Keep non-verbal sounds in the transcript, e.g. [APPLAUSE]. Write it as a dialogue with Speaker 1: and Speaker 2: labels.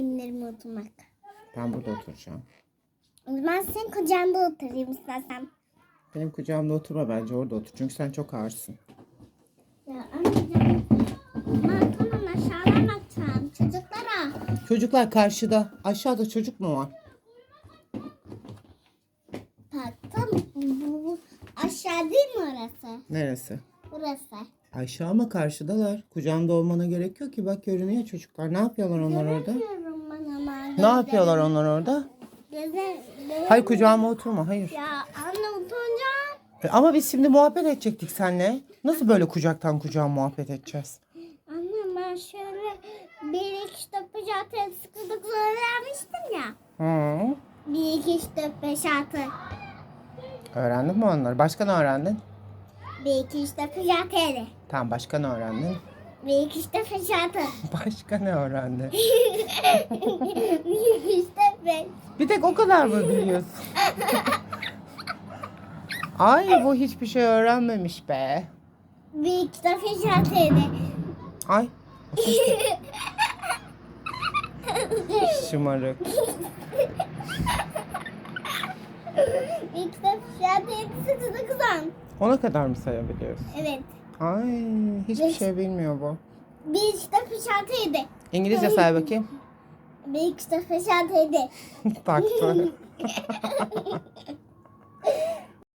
Speaker 1: Benim oturmak.
Speaker 2: Ben burada oturacağım.
Speaker 1: O zaman senin kucağında oturayım istersen.
Speaker 2: Benim kucağımda oturma bence orada otur. Çünkü sen çok ağırsın.
Speaker 1: Ya anneciğim. Ben tamam aşağıdan bakacağım. Çocuklara.
Speaker 2: Çocuklar karşıda. Aşağıda çocuk mu var?
Speaker 1: Baktım. Bu aşağı değil mi orası?
Speaker 2: Neresi?
Speaker 1: Burası.
Speaker 2: Aşağı ama karşıdalar. Kucağımda olmana gerek yok ki. Bak görünüyor çocuklar. Ne yapıyorlar onlar orada?
Speaker 1: Göremiyorum.
Speaker 2: Ne yapıyorlar onlar orada? Hayır kucağıma oturma. Hayır.
Speaker 1: Ya anne oturacağım.
Speaker 2: E, ama biz şimdi muhabbet edecektik seninle. Nasıl böyle kucaktan kucağa muhabbet edeceğiz?
Speaker 1: Anne ben şöyle bir iki yedi sekiz dokuz öğrenmiştim ya.
Speaker 2: Hı.
Speaker 1: Bir iki üç dört beş altı.
Speaker 2: Öğrendin mi onları? Başka ne öğrendin?
Speaker 1: Bir iki üç dört beş altı.
Speaker 2: Tamam başka ne öğrendin?
Speaker 1: Dört beş altı.
Speaker 2: Başka ne
Speaker 1: iki üç dört beş.
Speaker 2: Bir tek o kadar mı biliyorsun? Ay bu hiçbir şey öğrenmemiş be.
Speaker 1: Beş altı yedi.
Speaker 2: Ay. Şımarık.
Speaker 1: Altı yedi sekiz dokuz on.
Speaker 2: Ona kadar mı sayabiliyorsun?
Speaker 1: Evet.
Speaker 2: Ay hiçbir şey bilmiyor bu.
Speaker 1: Bir altı yedi.
Speaker 2: İngilizce say bakayım.
Speaker 1: Bir altı yedi. [LAUGHS]
Speaker 2: Taktı. [LAUGHS]